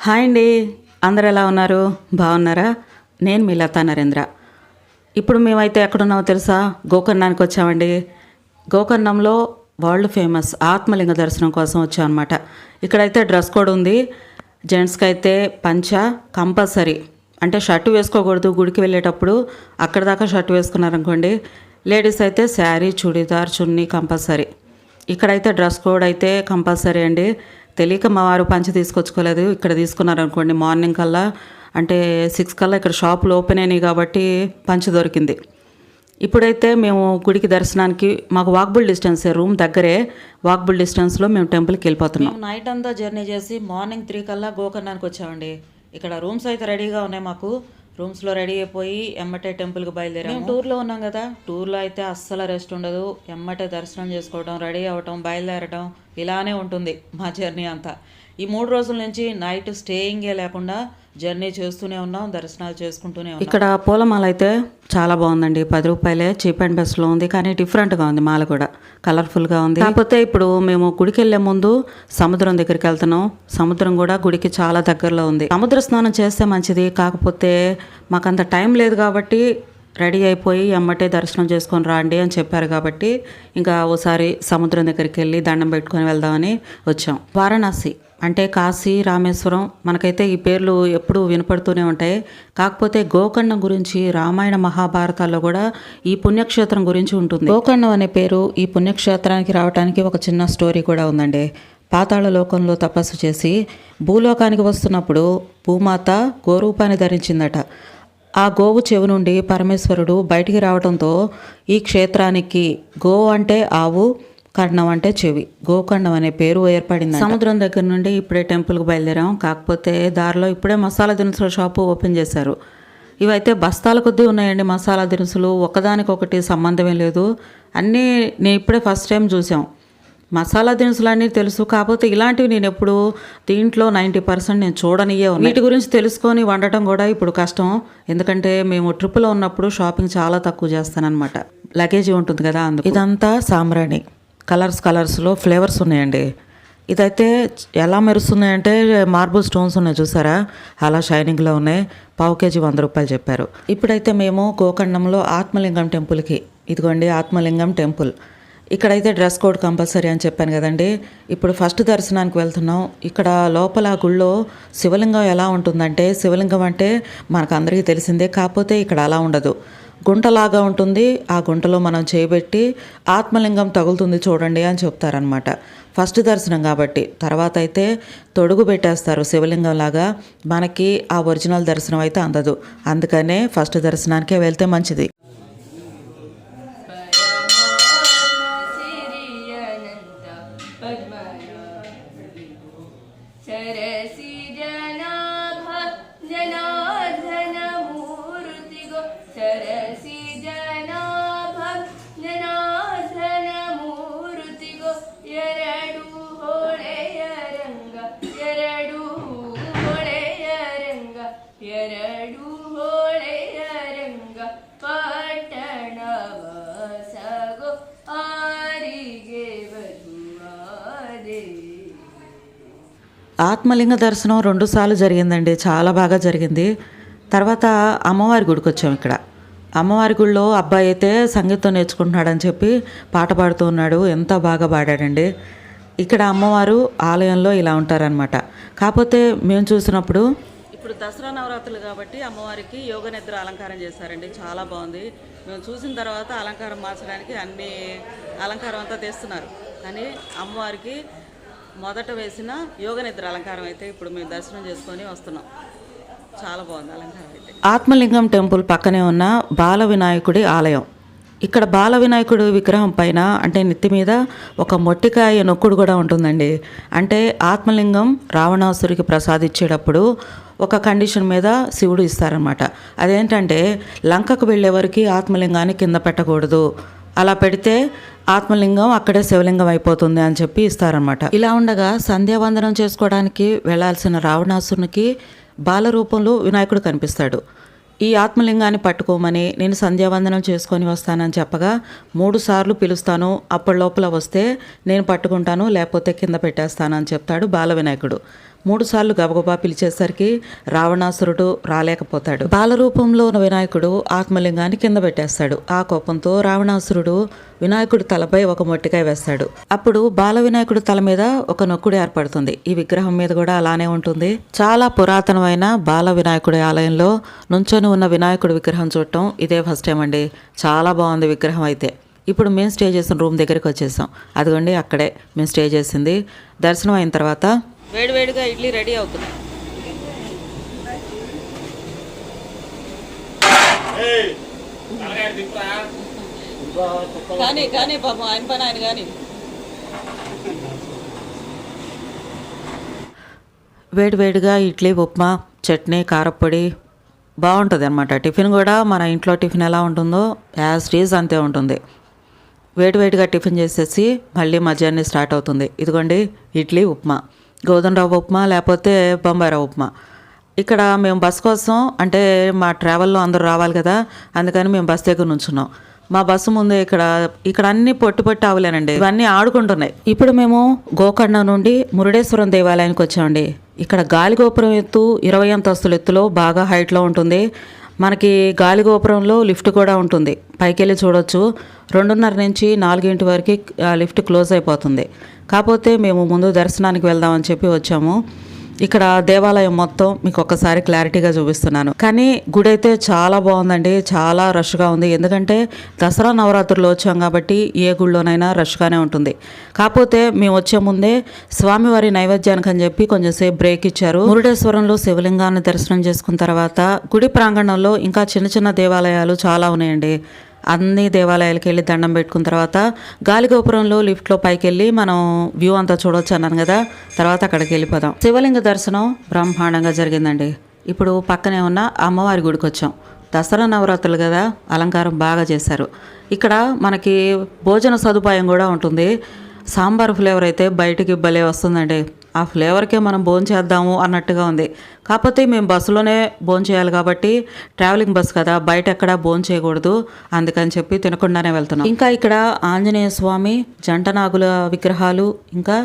Hi అండి. అందరు ఎలా ఉన్నారు? బాగున్నారా? నేను మీ లతా నరేంద్ర. ఇప్పుడు మేమైతే ఎక్కడున్నామో తెలుసా? గోకర్ణానికి వచ్చామండి. గోకర్ణంలో వరల్డ్ ఫేమస్ ఆత్మలింగ దర్శనం కోసం వచ్చామన్నమాట. ఇక్కడైతే డ్రెస్ కోడ్ ఉంది. జెంట్స్కి అయితే పంచ కంపల్సరీ. అంటే షర్టు వేసుకోకూడదు గుడికి వెళ్ళేటప్పుడు. అక్కడ దాకా షర్ట్ వేసుకున్నారనుకోండి. లేడీస్ అయితే శారీ చుడీదార్ చున్నీ కంపల్సరీ. ఇక్కడైతే డ్రెస్ కోడ్ అయితే కంపల్సరీ అండి. తెలియక మా వారు పంచి తీసుకొచ్చుకోలేదు. ఇక్కడ తీసుకున్నారు అనుకోండి మార్నింగ్ కల్లా. అంటే సిక్స్ కల్లా ఇక్కడ షాపులు ఓపెన్ అయినాయి కాబట్టి పంచి దొరికింది. ఇప్పుడైతే మేము గుడికి దర్శనానికి మాకు వాక్బుల్ డిస్టెన్స్ రూమ్ దగ్గరే వాక్బుల్ డిస్టెన్స్లో మేము టెంపుల్కి వెళ్ళిపోతున్నాం. నైట్ అంతా జర్నీ చేసి మార్నింగ్ త్రీ కల్లా గోకర్ణానికి వచ్చామండి. ఇక్కడ రూమ్స్ అయితే రెడీగా ఉన్నాయి మాకు. రూమ్స్లో రెడీ అయిపోయి ఎమ్మటే టెంపుల్కి బయలుదేరాము. మేము టూర్లో ఉన్నాం కదా. టూర్లో అయితే అస్సలు రెస్ట్ ఉండదు. ఎమ్మటే దర్శనం చేసుకోవడం రెడీ అవ్వటం బయలుదేరటం ఇలానే ఉంటుంది మా జర్నీ అంతా. ఈ మూడు రోజుల నుంచి నైట్ స్టేయింగే లేకుండా జర్నీ చేస్తూనే ఉన్నాం దర్శనాలు చేసుకుంటూనే ఉన్నాం. ఇక్కడ పూలమాల అయితే చాలా బాగుందండి. పది రూపాయలే చీప్ అండ్ బెస్ట్లో ఉంది కానీ డిఫరెంట్గా ఉంది మాల కూడా. కలర్ఫుల్గా ఉంది. కాకపోతే ఇప్పుడు మేము గుడికి వెళ్ళే ముందు సముద్రం దగ్గరికి వెళ్తున్నాం. సముద్రం కూడా గుడికి చాలా దగ్గరలో ఉంది. సముద్ర స్నానం చేస్తే మంచిది కాకపోతే మాకంత టైం లేదు కాబట్టి రెడీ అయిపోయి ఎమ్మటే దర్శనం చేసుకొని రాండి అని చెప్పారు కాబట్టి ఇంకా ఓసారి సముద్రం దగ్గరికి వెళ్ళి దండం పెట్టుకొని వెళ్దామని వచ్చాం. వారణాసి అంటే కాశీ రామేశ్వరం మనకైతే ఈ పేర్లు ఎప్పుడూ వినపడుతూనే ఉంటాయి. కాకపోతే గోకర్ణం గురించి రామాయణ మహాభారతాల్లో కూడా ఈ పుణ్యక్షేత్రం గురించి ఉంటుంది. గోకర్ణం అనే పేరు ఈ పుణ్యక్షేత్రానికి రావడానికి ఒక చిన్న స్టోరీ కూడా ఉందండి. పాతాళ లోకంలో తపస్సు చేసి భూలోకానికి వస్తున్నప్పుడు భూమాత గోరూపాన్ని ధరించిందట. ఆ గోవు చెవి నుండి పరమేశ్వరుడు బయటికి రావడంతో ఈ క్షేత్రానికి గో అంటే ఆవు కర్ణం అంటే చెవి. గోకర్ణం అనే పేరు ఏర్పడింది సముద్రం దగ్గర నుండి ఇప్పుడే టెంపుల్కి బయలుదేరాం. కాకపోతే దారిలో ఇప్పుడే మసాలా దినుసుల షాపు ఓపెన్ చేశారు. ఇవైతే బస్తాల కొద్దీ ఉన్నాయండి మసాలా దినుసులు. ఒకదానికొకటి సంబంధమే లేదు. అన్నీ నేను ఇప్పుడే ఫస్ట్ టైం చూసాం మసాలా దినుసులు అన్నీ తెలుసు. కాకపోతే ఇలాంటివి నేను ఎప్పుడు దీంట్లో నైంటీ పర్సెంట్ నేను చూడనియే ఉన్నాయి. వీటి గురించి తెలుసుకొని వండటం కూడా ఇప్పుడు కష్టం. ఎందుకంటే మేము ట్రిప్లో ఉన్నప్పుడు షాపింగ్ చాలా తక్కువ చేస్తానన్నమాట. లగేజ్ ఉంటుంది కదా అందుకు. ఇదంతా సాంబ్రాణి. కలర్స్ కలర్స్లో ఫ్లేవర్స్ ఉన్నాయండి. ఇదైతే ఎలా మెరుస్తున్నాయంటే మార్బుల్ స్టోన్స్ ఉన్నాయి చూసారా? అలా షైనింగ్లో ఉన్నాయి. పావు కేజీ వంద రూపాయలు చెప్పారు. ఇప్పుడైతే మేము గోకర్ణంలో ఆత్మలింగం టెంపుల్కి ఇదిగోండి ఆత్మలింగం టెంపుల్. ఇక్కడైతే డ్రెస్ కోడ్ కంపల్సరీ అని చెప్పాను కదండి. ఇప్పుడు ఫస్ట్ దర్శనానికి వెళ్తున్నాం. ఇక్కడ లోపల గుళ్ళో శివలింగం ఎలా ఉంటుందంటే శివలింగం అంటే మనకు అందరికీ తెలిసిందే కాకపోతే ఇక్కడ అలా ఉండదు. గుంటలాగా ఉంటుంది. ఆ గుంటలో మనం చేయబెట్టి ఆత్మలింగం తగులుతుంది చూడండి అని చెప్తారనమాట ఫస్ట్ దర్శనం కాబట్టి. తర్వాత అయితే తొడుగు పెట్టేస్తారు శివలింగం లాగా. మనకి ఆ ఒరిజినల్ దర్శనం అయితే అందదు. అందుకనే ఫస్ట్ దర్శనానికే వెళ్తే మంచిది. ఆత్మలింగ దర్శనం రెండుసార్లు జరిగిందండి. చాలా బాగా జరిగింది. తర్వాత అమ్మవారి గుడికి వచ్చాం ఇక్కడ. అమ్మవారి గుడిలో అబ్బాయి అయితే సంగీతం నేర్చుకుంటున్నాడని చెప్పి పాట పాడుతూ ఉన్నాడు. ఎంత బాగా పాడాడండి. ఇక్కడ అమ్మవారు ఆలయంలో ఇలా ఉంటారనమాట కాకపోతే మేము చూసినప్పుడు ఇప్పుడు దసరా నవరాత్రులు కాబట్టి అమ్మవారికి యోగ నిద్ర అలంకారం చేశారండి. చాలా బాగుంది. మేము చూసిన తర్వాత అలంకారం మార్చడానికి అన్ని అలంకారం అంతా తెస్తున్నారు. కానీ అమ్మవారికి మొదట వేసిన యోగ నిద్ర అలంకారం అయితే ఇప్పుడు మేము దర్శనం చేసుకొని వస్తున్నాం. చాలా బాగుంది అలంకారం అయితే. ఆత్మలింగం టెంపుల్ పక్కనే ఉన్న బాల వినాయకుడి ఆలయం. ఇక్కడ బాల వినాయకుడు విగ్రహం పైన అంటే నెత్తి మీద ఒక మొట్టికాయ నొక్కుడు కూడా ఉంటుందండి. అంటే ఆత్మలింగం రావణాసురికి ప్రసాదించేటప్పుడు ఒక కండిషన్ మీద శివుడు ఇస్తారనమాట అదేంటంటే లంకకు వెళ్ళేవరకు ఆత్మలింగాన్ని కింద పెట్టకూడదు. అలా పెడితే ఆత్మలింగం అక్కడే శివలింగం అయిపోతుంది అని చెప్పి ఇస్తారనమాట ఇలా ఉండగా సంధ్యావందనం చేసుకోవడానికి వెళ్ళాల్సిన రావణాసురునికి బాలరూపంలో వినాయకుడు కనిపిస్తాడు. ఈ ఆత్మలింగాన్ని పట్టుకోమని నేను సంధ్యావందనం చేసుకొని వస్తానని చెప్పగా మూడు సార్లు పిలుస్తాను. అప్పటి లోపల వస్తే నేను పట్టుకుంటాను లేకపోతే కింద పెట్టేస్తానని చెప్తాడు బాల వినాయకుడు. మూడుసార్లు గబగబా పిలిచేసరికి రావణాసురుడు రాలేకపోతాడు. బాలరూపంలో ఉన్న వినాయకుడు ఆత్మలింగాన్ని కింద పెట్టేస్తాడు. ఆ కోపంతో రావణాసురుడు వినాయకుడి తలపై ఒక మొట్టికాయ వేస్తాడు. అప్పుడు బాల వినాయకుడి తల మీద ఒక నొక్కుడు ఏర్పడుతుంది. ఈ విగ్రహం మీద కూడా అలానే ఉంటుంది. చాలా పురాతనమైన బాల వినాయకుడి ఆలయంలో నుంచొని ఉన్న వినాయకుడి విగ్రహం చూడటం ఇదే ఫస్ట్ టైం అండి. చాలా బాగుంది విగ్రహం అయితే. ఇప్పుడు మేము స్టే చేసిన రూమ్ దగ్గరికి వచ్చేసాం. అదిగోండి అక్కడే మేము స్టే చేసింది దర్శనం అయిన తర్వాత వేడివేడిగా ఇడ్లీ రెడీ అవుతున్నాయి కానీ కానీ పాపం ఆయన పని ఆయన కానీ. వేడివేడిగా ఇడ్లీ ఉప్మా చట్నీ కారప్పొడి బాగుంటుంది అనమాట టిఫిన్ కూడా మన ఇంట్లో టిఫిన్ ఎలా ఉంటుందో యాజ్ టీజ్ అంతే ఉంటుంది. వేడివేడిగా టిఫిన్ చేసేసి మళ్ళీ మధ్యాహ్నం స్టార్ట్ అవుతుంది. ఇదిగోండి ఇడ్లీ ఉప్మా. గోధుమ రవ్వ ఉప్మా లేకపోతే బొంబాయి రవ్వ ఉప్మా. ఇక్కడ మేము బస్ కోసం అంటే మా ట్రావెల్లో అందరూ రావాలి కదా అందుకని మేము బస్ దగ్గర నుంచున్నాం. మా బస్సు ముందు ఇక్కడ ఇక్కడ అన్ని పొట్టి పొట్టి ఆవులేనండి. ఇవన్నీ ఆడుకుంటున్నాయి. ఇప్పుడు మేము గోకర్ణ నుండి మురుడేశ్వరం దేవాలయానికి వచ్చామండి. ఇక్కడ గాలిగోపురం ఎత్తు ఇరవై అంతస్తుల ఎత్తులో బాగా హైట్లో ఉంటుంది. మనకి గాలి గోపురంలో లిఫ్ట్ కూడా ఉంటుంది. పైకి వెళ్ళి చూడొచ్చు. రెండున్నర నుంచి నాలుగింటి వరకు ఆ లిఫ్ట్ క్లోజ్ అయిపోతుంది. కాకపోతే మేము ముందు దర్శనానికి వెళ్దామని చెప్పి వచ్చాము. ఇక్కడ దేవాలయం మొత్తం మీకు ఒక్కసారి క్లారిటీగా చూపిస్తున్నాను. కానీ గుడి అయితే చాలా బాగుందండి. చాలా రష్గా ఉంది. ఎందుకంటే దసరా నవరాత్రులు వచ్చాం కాబట్టి ఏ గుళ్ళోనైనా రష్గానే ఉంటుంది. కాకపోతే మేము వచ్చే ముందే స్వామివారి నైవేద్యానికి అని చెప్పి కొంచెం సేపు బ్రేక్ ఇచ్చారు. మురుడేశ్వరంలో శివలింగాన్ని దర్శనం చేసుకున్న తర్వాత గుడి ప్రాంగణంలో ఇంకా చిన్న చిన్న దేవాలయాలు చాలా ఉన్నాయండి. అన్ని దేవాలయాలకు వెళ్ళి దండం పెట్టుకున్న తర్వాత గాలిగోపురంలో లిఫ్ట్లో పైకి వెళ్ళి మనం వ్యూ అంతా చూడొచ్చు అన్నాను కదా. తర్వాత అక్కడికి వెళ్ళిపోదాం. శివలింగ దర్శనం బ్రహ్మాండంగా జరిగిందండి. ఇప్పుడు పక్కనే ఉన్న అమ్మవారి గుడికి వచ్చాం. దసరా నవరాత్రులు కదా అలంకారం బాగా చేశారు. ఇక్కడ మనకి భోజన సదుపాయం కూడా ఉంటుంది. సాంబార్ ఫ్లేవర్ అయితే బయటికి భలే వస్తుందండి. ఆ ఫ్లేవర్కే మనం భోజనం చేద్దాము అన్నట్టుగా ఉంది. కాకపోతే మేము బస్సులోనే భోజనం చేయాలి కాబట్టి ట్రావెలింగ్ బస్ కదా బయట ఎక్కడ భోజనం చేయకూడదు. అందుకని చెప్పి తినకుండానే వెళ్తున్నాం. ఇంకా ఇక్కడ ఆంజనేయ స్వామి జంటనాగుల విగ్రహాలు ఇంకా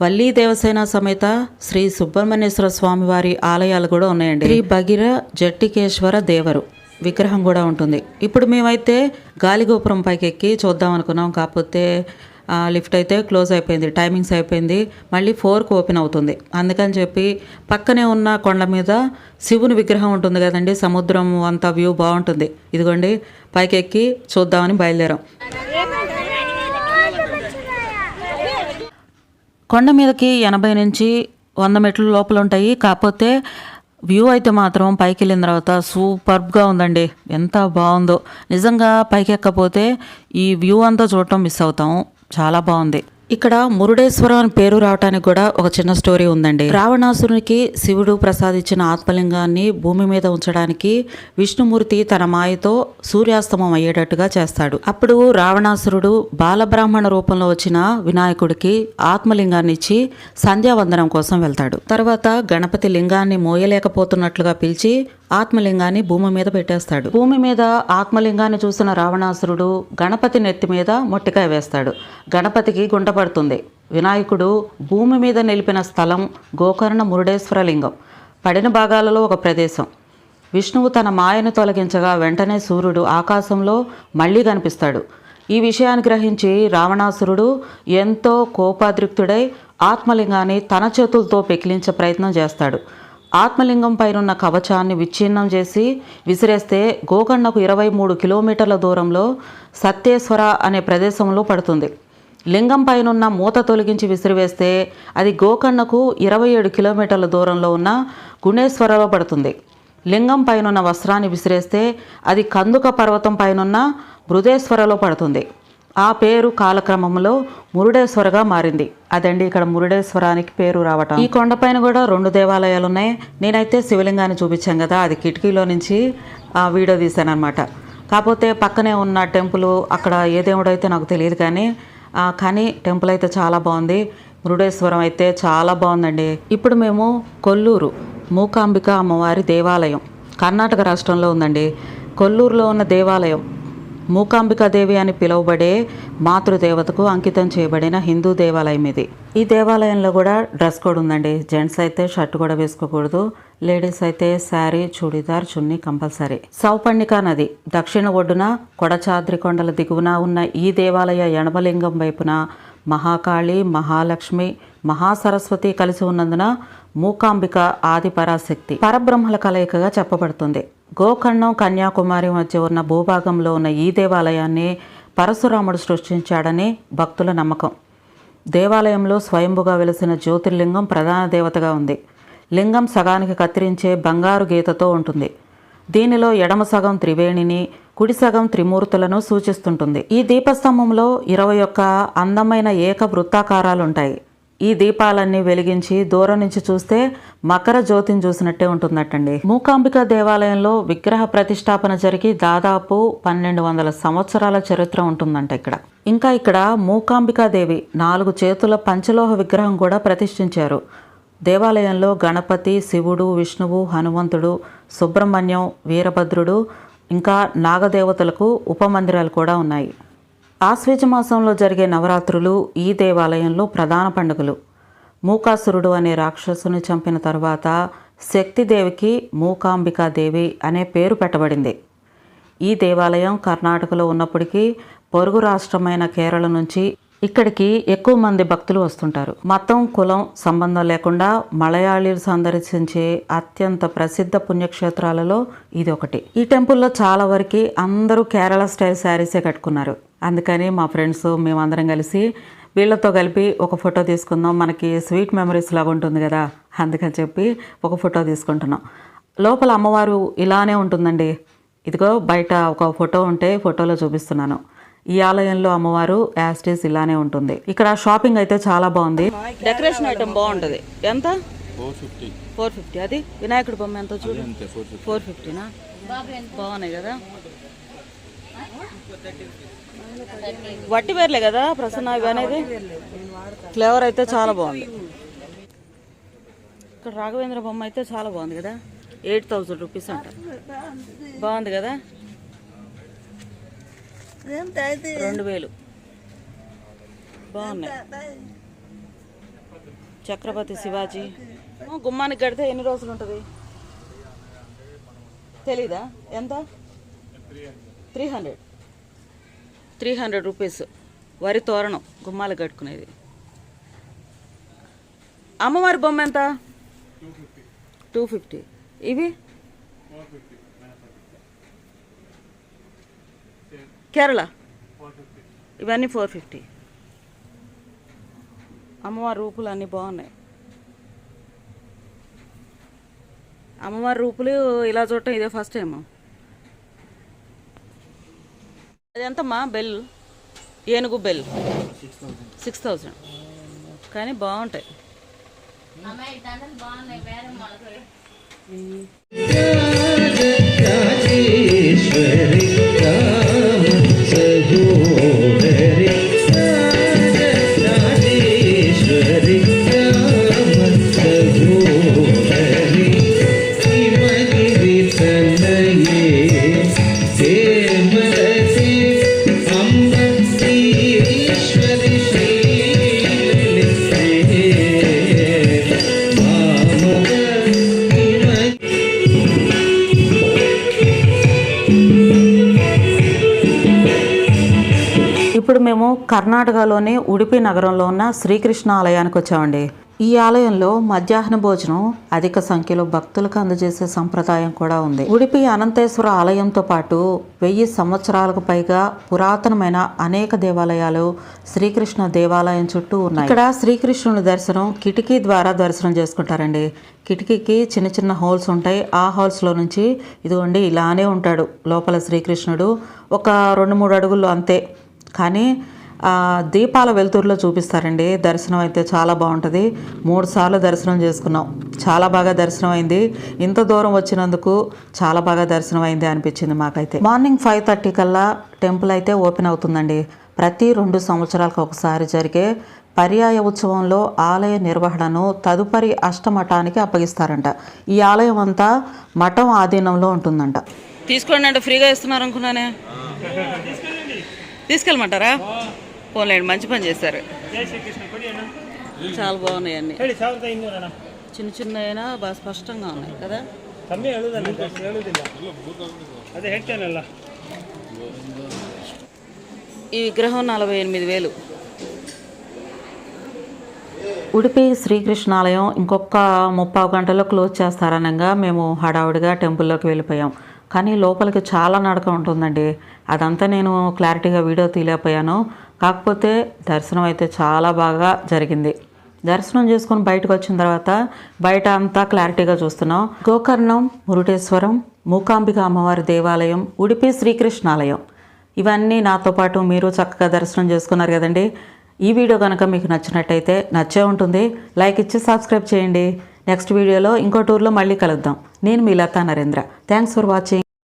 వల్లీ దేవసేన సమేత శ్రీ సుబ్రహ్మణ్యేశ్వర స్వామి వారి ఆలయాలు కూడా ఉన్నాయండి. శ్రీ భగీర జట్టికేశ్వర దేవరు విగ్రహం కూడా ఉంటుంది. ఇప్పుడు మేమైతే గాలిగోపురం పైకి ఎక్కి చూద్దాం అనుకున్నాం. కాకపోతే లిఫ్ట్ అయితే క్లోజ్ అయిపోయింది టైమింగ్స్ అయిపోయింది మళ్ళీ ఫోర్కి ఓపెన్ అవుతుంది. అందుకని చెప్పి పక్కనే ఉన్న కొండ మీద శివుని విగ్రహం ఉంటుంది కదండి సముద్రం అంతా వ్యూ బాగుంటుంది. ఇదిగోండి పైకెక్కి చూద్దామని బయలుదేరాం. కొండ మీదకి ఎనభై నుంచి వంద మెట్ల లోపల ఉంటాయి కాకపోతే వ్యూ అయితే మాత్రం పైకి వెళ్ళిన తర్వాత సూపర్బ్గా ఉందండి. ఎంత బాగుందో. నిజంగా పైకి ఎక్కపోతే ఈ వ్యూ అంతా చూడటం మిస్ అవుతాం. చాలా బాగుంది. ఇక్కడ మురుడేశ్వరం అని పేరు రావడానికి కూడా ఒక చిన్న స్టోరీ ఉందండి. రావణాసురునికి శివుడు ప్రసాదించిన ఆత్మలింగాన్ని భూమి మీద ఉంచడానికి విష్ణుమూర్తి తన మాయతో సూర్యాస్తమం అయ్యేటట్టుగా చేస్తాడు. అప్పుడు రావణాసురుడు బాలబ్రాహ్మణ రూపంలో వచ్చిన వినాయకుడికి ఆత్మలింగాన్ని ఇచ్చి సంధ్యావందనం కోసం వెళ్తాడు. తర్వాత గణపతి లింగాన్ని మోయలేకపోతున్నట్లుగా పిలిచి ఆత్మలింగాన్ని భూమి మీద పెట్టేస్తాడు. భూమి మీద ఆత్మలింగాన్ని చూసిన రావణాసురుడు గణపతి నెత్తి మీద మొట్టికాయ వేస్తాడు. గణపతికి గుంట పడుతుంది. వినాయకుడు భూమి మీద నిలిపిన స్థలం గోకర్ణ మురుడేశ్వర లింగం. పడిన భాగాలలో ఒక ప్రదేశం. విష్ణువు తన మాయను తొలగించగా వెంటనే సూర్యుడు ఆకాశంలో మళ్ళీ కనిపిస్తాడు. ఈ విషయాన్ని గ్రహించి రావణాసురుడు ఎంతో కోపాదృక్తుడై ఆత్మలింగాన్ని తన చేతులతో పెకిలించే ప్రయత్నం చేస్తాడు. ఆత్మలింగం పైనున్న కవచాన్ని విచ్ఛిన్నం చేసి విసిరేస్తే గోకర్ణకు ఇరవై మూడు కిలోమీటర్ల దూరంలో సత్యేశ్వర అనే ప్రదేశంలో పడుతుంది. లింగం పైనున్న మూత తొలగించి విసిరివేస్తే అది గోకర్ణకు ఇరవై ఏడు కిలోమీటర్ల దూరంలో ఉన్న గుణేశ్వరలో పడుతుంది. లింగం పైనున్న వస్త్రాన్ని విసిరేస్తే అది కందుక పర్వతం పైనున్న బృదేశ్వరలో పడుతుంది. ఆ పేరు కాలక్రమంలో మురుడేశ్వరగా మారింది. అదండి ఇక్కడ మురుడేశ్వరానికి పేరు రావటం. ఈ కొండపైన కూడా రెండు దేవాలయాలు ఉన్నాయి నేనైతే శివలింగాన్ని చూపించాను కదా అది కిటికీలో నుంచి ఆ వీడియో తీశాను అనమాట కాకపోతే పక్కనే ఉన్న టెంపుల్ అక్కడ ఏ దేవుడు అయితే నాకు తెలియదు కానీ కానీ టెంపుల్ అయితే చాలా బాగుంది. మురుడేశ్వరం అయితే చాలా బాగుందండి. ఇప్పుడు మేము కొల్లూరు మూకాంబిక అమ్మవారి దేవాలయం కర్ణాటక రాష్ట్రంలో ఉందండి. కొల్లూరులో ఉన్న దేవాలయం మూకాంబికాదేవి అని పిలువబడే మాతృదేవతకు అంకితం చేయబడిన హిందూ దేవాలయం ఇది. ఈ దేవాలయంలో కూడా డ్రెస్ కోడ్ ఉందండి. జెంట్స్ అయితే షర్ట్ కూడా వేసుకోకూడదు. లేడీస్ అయితే శారీ చూడీదార్ చున్నీ కంపల్సరీ. సౌపర్ణికా నది దక్షిణ ఒడ్డున కొడచాద్రి కొండల దిగువన ఉన్న ఈ దేవాలయ ఎణబలింగం వైపున మహాకాళి మహాలక్ష్మి మహాసరస్వతి కలిసి ఉన్నందున మూకాంబిక ఆది పరాశక్తి పరబ్రహ్మల కలయికగా చెప్పబడుతుంది. గోకర్ణం కన్యాకుమారి మధ్య ఉన్న భూభాగంలో ఉన్న ఈ దేవాలయాన్ని పరశురాముడు సృష్టించాడని భక్తుల నమ్మకం. దేవాలయంలో స్వయంభుగా వెలిసిన జ్యోతిర్లింగం ప్రధాన దేవతగా ఉంది. లింగం సగానికి కత్తిరించే బంగారు గీతతో ఉంటుంది. దీనిలో ఎడమ సగం త్రివేణిని కుడి సగం త్రిమూర్తులను సూచిస్తుంటుంది. ఈ దీపస్తంభంలో ఇరవై ఒక్క అందమైన ఏక వృత్తాకారాలుంటాయి. ఈ దీపాలన్నీ వెలిగించి దూరం నుంచి చూస్తే మకర జ్యోతిని చూసినట్టే ఉంటుందటండి. మూకాంబిక దేవాలయంలో విగ్రహ ప్రతిష్టాపన జరిగి దాదాపు పన్నెండు వందల సంవత్సరాల చరిత్ర ఉంటుందంట ఇక్కడ. ఇంకా ఇక్కడ మూకాంబికాదేవి నాలుగు చేతుల పంచలోహ విగ్రహం కూడా ప్రతిష్ఠించారు. దేవాలయంలో గణపతి శివుడు విష్ణువు హనుమంతుడు సుబ్రహ్మణ్యం వీరభద్రుడు ఇంకా నాగదేవతలకు ఉపమందిరాలు కూడా ఉన్నాయి. ఆశ్వేజ మాసంలో జరిగే నవరాత్రులు ఈ దేవాలయంలో ప్రధాన పండుగలు. మూకాసురుడు అనే రాక్షసుని చంపిన తర్వాత శక్తిదేవికి మూకాంబికాదేవి అనే పేరు పెట్టబడింది. ఈ దేవాలయం కర్ణాటకలో ఉన్నప్పటికీ పొరుగు రాష్ట్రమైన కేరళ నుంచి ఇక్కడికి ఎక్కువ మంది భక్తులు వస్తుంటారు. మతం కులం సంబంధం లేకుండా మలయాళీలు సందర్శించే అత్యంత ప్రసిద్ధ పుణ్యక్షేత్రాలలో ఇది ఒకటి. ఈ టెంపుల్లో చాలా వరకు అందరూ కేరళ స్టైల్ శారీసే కట్టుకున్నారు. అందుకని మా ఫ్రెండ్స్ మేమందరం కలిసి వీళ్ళతో కలిపి ఒక ఫోటో తీసుకుందాం. మనకి స్వీట్ మెమరీస్ లాగా ఉంటుంది కదా అందుకని చెప్పి ఒక ఫోటో తీసుకుంటున్నాం. లోపల అమ్మవారు ఇలానే ఉంటుందండి. ఇదిగో బయట ఒక ఫోటో ఉంటే ఫోటోలో చూపిస్తున్నాను. ఈ ఆలయంలో అమ్మవారు యాస్టీస్ ఇలానే ఉంటుంది. ఇక్కడ షాపింగ్ అయితే చాలా బాగుంది. డెకరేషన్ ఐటమ్ బాగుంటుంది. ఎంత? Four fifty. Four fifty. అది వినాయకుడి బొమ్మ ఎంత చూడు? Four fifty. ఫోర్ ఫిఫ్టీనా? బాగున్నాయి కదా. వట్టి వేర్లే కదా ప్రసన్న ఇవి అనేది? ఫ్లేవర్ అయితే చాలా బాగుంది. ఇక్కడ రాఘవేంద్ర బొమ్మ అయితే చాలా బాగుంది కదా. ఎయిట్ థౌజండ్ రూపీస్ అంట. బాగుంది కదా? రెండు వేలు. బాగున్నాయి. ఛత్రపతి శివాజీ. గుమ్మానికి కడితే ఎన్ని రోజులు ఉంటుంది? తెలీదా? ఎంత? Three hundred. Three hundred rupees. వరి తోరణం గుమ్మాలు కట్టుకునేది. అమ్మవారి బొమ్మ ఎంత? Two fifty. ఇవి? కేరళ? ఇవన్నీ ఫోర్ ఫిఫ్టీ. అమ్మవారి రూపులు అన్నీ బాగున్నాయి. అమ్మవారి రూపులు ఇలా చూడటం ఇదే ఫస్ట్ టైం అది ఎంతమ్మా? బెల్. ఏనుగు బెల్. Six thousand. కానీ బాగుంటాయి. Thank you. ఇప్పుడు మేము కర్ణాటకలోని ఉడిపి నగరంలో ఉన్న శ్రీకృష్ణ ఆలయానికి వచ్చామండి ఈ ఆలయంలో మధ్యాహ్న భోజనం అధిక సంఖ్యలో భక్తులకు అందజేసే సంప్రదాయం కూడా ఉంది. ఉడిపి అనంతేశ్వర ఆలయంతో పాటు వెయ్యి సంవత్సరాలకు పైగా పురాతనమైన అనేక దేవాలయాలు శ్రీకృష్ణ దేవాలయం చుట్టూ ఉన్నాయి. ఇక్కడ శ్రీకృష్ణుని దర్శనం కిటికీ ద్వారా దర్శనం చేసుకుంటారండి. కిటికీకి చిన్న చిన్న హోల్స్ ఉంటాయి. ఆ హోల్స్లో నుంచి ఇదిగోండి ఇలానే ఉంటాడు లోపల శ్రీకృష్ణుడు. ఒక రెండు మూడు అడుగుల్లో అంతే. కానీ దీపాల వెలుతురులో చూపిస్తారండి. దర్శనం అయితే చాలా బాగుంటుంది. మూడు సార్లు దర్శనం చేసుకున్నాం. చాలా బాగా దర్శనం అయింది. ఇంత దూరం వచ్చినందుకు చాలా బాగా దర్శనం అయింది అనిపించింది మాకైతే. మార్నింగ్ ఫైవ్ థర్టీ కల్లా టెంపుల్ అయితే ఓపెన్ అవుతుందండి. ప్రతి రెండు సంవత్సరాలకు ఒకసారి జరిగే పర్యాయ ఉత్సవంలో ఆలయ నిర్వహణను తదుపరి అష్టమఠానికి అప్పగిస్తారంట. ఈ ఆలయం అంతా మఠం ఆధీనంలో ఉంటుందంట. తీసుకోండి అంటే. ఫ్రీగా ఇస్తున్నారు అనుకున్నానే. తీసుకెళ్ళమంటారా? పోన్లేండి మంచి పని చేశారు. చాలా బాగున్నాయి అన్ని. చిన్న చిన్న అయినా బాగా స్పష్టంగా ఉన్నాయి కదా? ఈ విగ్రహం నలభై ఎనిమిది వేలు. ఉడిపి శ్రీకృష్ణాలయం ఇంకొక ముప్పావు గంటలో క్లోజ్ చేస్తారనగా మేము హడావుడిగా టెంపుల్లోకి వెళ్ళిపోయాం. కానీ లోపలికి చాలా నడక ఉంటుందండి. అదంతా నేను క్లారిటీగా వీడియో తీయలేకపోయాను. కాకపోతే దర్శనం అయితే చాలా బాగా జరిగింది. దర్శనం చేసుకొని బయటకు వచ్చిన తర్వాత బయట అంతా క్లారిటీగా చూస్తున్నాం. గోకర్ణం మురుటేశ్వరం మూకాంబిక అమ్మవారి దేవాలయం ఉడిపి శ్రీకృష్ణాలయం. ఇవన్నీ నాతో పాటు మీరు చక్కగా దర్శనం చేసుకున్నారు కదండి. ఈ వీడియో కనుక మీకు నచ్చినట్టయితే నచ్చే ఉంటుంది. లైక్ ఇచ్చి సబ్స్క్రైబ్ చేయండి. నెక్స్ట్ వీడియోలో ఇంకో టూర్లో మళ్ళీ కలుద్దాం. నేను మీ Latha Narendra. Thanks for watching